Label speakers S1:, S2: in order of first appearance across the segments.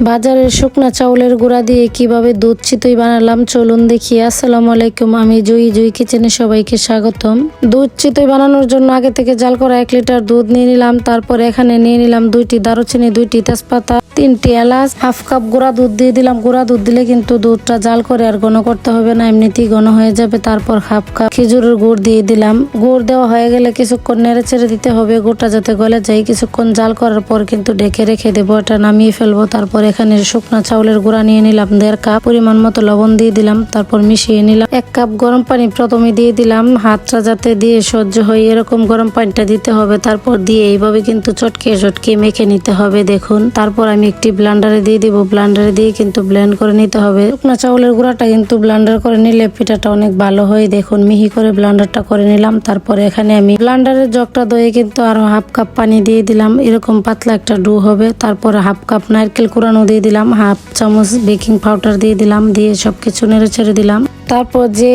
S1: বাজারের শুকনা চাউলের গুঁড়া দিয়ে কীভাবে দুধ চিতই বানালাম, চলুন দেখি। আসসালামু আলাইকুম, আমি জুই জুই কিচেনে সবাইকে স্বাগতম। দুধ চিতই বানানোর জন্য আগে থেকে জাল করা এক লিটার দুধ নিয়ে নিলাম, তারপর এখানে নিয়ে নিলাম দুইটি দারুচিনি, দুইটি তেজপাতা। তিনটি এলাচ, হাফ কাপ গুঁড়া দুধ দিয়ে দিলাম। গুঁড়া দুধ দিলে কিন্তু দুধটা জাল করে আর ঘন করতে হবে না, এমনিতেই ঘন হয়ে যাবে। তারপর হাফ কাপ খেজুরের গুড় দিয়ে দিলাম। গুড় দেওয়া হয়ে গেলে কিছুক্ষণ নেড়ে ছেড়ে দিতে হবে। গুড়টা যাতে গলে যায়, কিছুক্ষণ জাল করার পর কিন্তু ঢেকে রেখে দেবো। এটা নামিয়ে ফেলব। তারপর এখানে শুকনা চাউলের গুঁড়া নিয়ে নিলাম। দেড় কাপ পরিমাণ মতো লবণ দিয়ে দিলাম। তারপর মিশিয়ে নিলাম। এক কাপ গরম পানি প্রথমে দিয়ে দিলাম। হাতটা যাতে দিয়ে সহ্য হয়, এরকম গরম পানিটা দিতে হবে। তারপর দিয়ে এইভাবে কিন্তু চটকে চটকে মেখে নিতে হবে, দেখুন। তারপর আমি একটি ব্লান্ডারে দিয়ে দিব। ব্লান্ডারে দিয়ে কিন্তু ব্লেন্ড করে নিতে হবে। শুকনা চাউলের গুঁড়াটা কিন্তু ব্লান্ডার করে নিলে পিঠাটা অনেক ভালো হয়। দেখুন, মিহি করে ব্লান্ডারটা করে নিলাম। তারপরে এখানে আমি ব্লান্ডারের জগটা দয়ে কিন্তু আরও হাফ কাপ পানি দিয়ে দিলাম। এরকম পাতলা একটা ডু হবে। তারপর হাফ কাপ নারকেল কুড়ানো দিয়ে দিলাম। হাফ চামচ বেকিং পাউডার দিয়ে দিলাম। দিয়ে সবকিছু নেড়ে ছেড়ে দিলাম। তারপর যে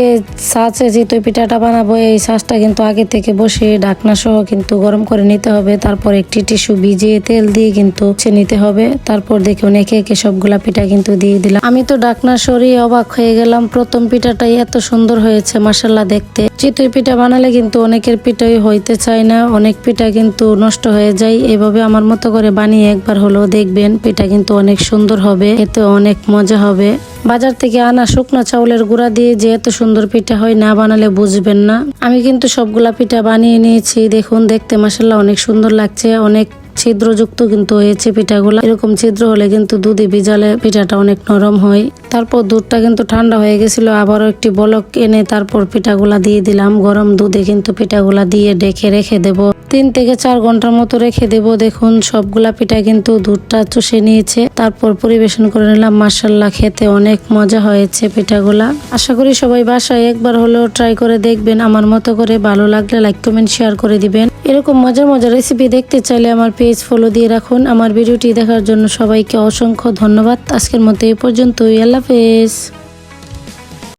S1: সাঁচে চিতই পিঠাটা বানাবো, এই সাঁচটা কিন্তু আগে থেকে বসে ঢাকনা সহ কিন্তু গরম করে নিতে হবে। তারপর একটি টিস্যু ভিজিয়ে তেল দিয়ে কিন্তু নিতে হবে। তারপর দেখুন একে একে সবগুলা পিঠা কিন্তু দিয়ে দিলাম। আমি তো ঢাকনা সরিয়ে অবাক হয়ে গেলাম। প্রথম পিঠাটাই এত সুন্দর হয়েছে মাসাল্লাহ দেখতে। চিতই পিঠা বানালে কিন্তু অনেকের পিঠাই হইতে চায় না। অনেক পিঠা কিন্তু নষ্ট হয়ে যায়। এভাবে আমার মতো করে বানিয়ে একবার হলেও দেখবেন পিঠা কিন্তু অনেক সুন্দর হবে এতে অনেক মজা হবে। বাজার থেকে আনা শুকনো চাউলের গুঁড়া দিয়ে যে এত সুন্দর পিঠা হয় না বানালে বুঝবেন না। আমি কিন্তু সবগুলা পিঠা বানিয়ে নিয়েছি। দেখুন, দেখতে মাসাল্লাহ অনেক সুন্দর লাগছে। অনেক ছিদ্রযুক্ত কিন্তু হয়েছে পিঠাগুলা। এরকম ছিদ্র হলে কিন্তু দুধে ভিজালে পিঠাটা অনেক নরম হয়। তারপর দুধটা কিন্তু ঠান্ডা হয়ে গেছিল, আবারও একটি বলক এনে তারপর পিঠাগুলা দিয়ে দিলাম। গরম দুধে কিন্তু পিঠাগুলা দিয়ে ডেকে রেখে দেব। তিন থেকে চার ঘণ্টার মতো রেখে দেব। দেখুন, সবগুলা পিঠা কিন্তু দুধটা চষে নিয়েছে। তারপর পরিবেশন করে নিলাম। মার্শাল্লাহ খেতে অনেক মজা হয়েছে পিঠাগুলা। আশা করি সবাই বাসায় একবার হলেও ট্রাই করে দেখবেন। আমার মতো করে ভালো লাগলে লাইক, কমেন্ট, শেয়ার করে দিবেন। এরকম মজার মজার রেসিপি দেখতে চাইলে আমার পেজ ফলো দিয়ে রাখুন। আমার ভিডিওটি দেখার জন্য সবাইকে অসংখ্য ধন্যবাদ। আজকের মতো এই পর্যন্তই। আল্লাহ হাফেজ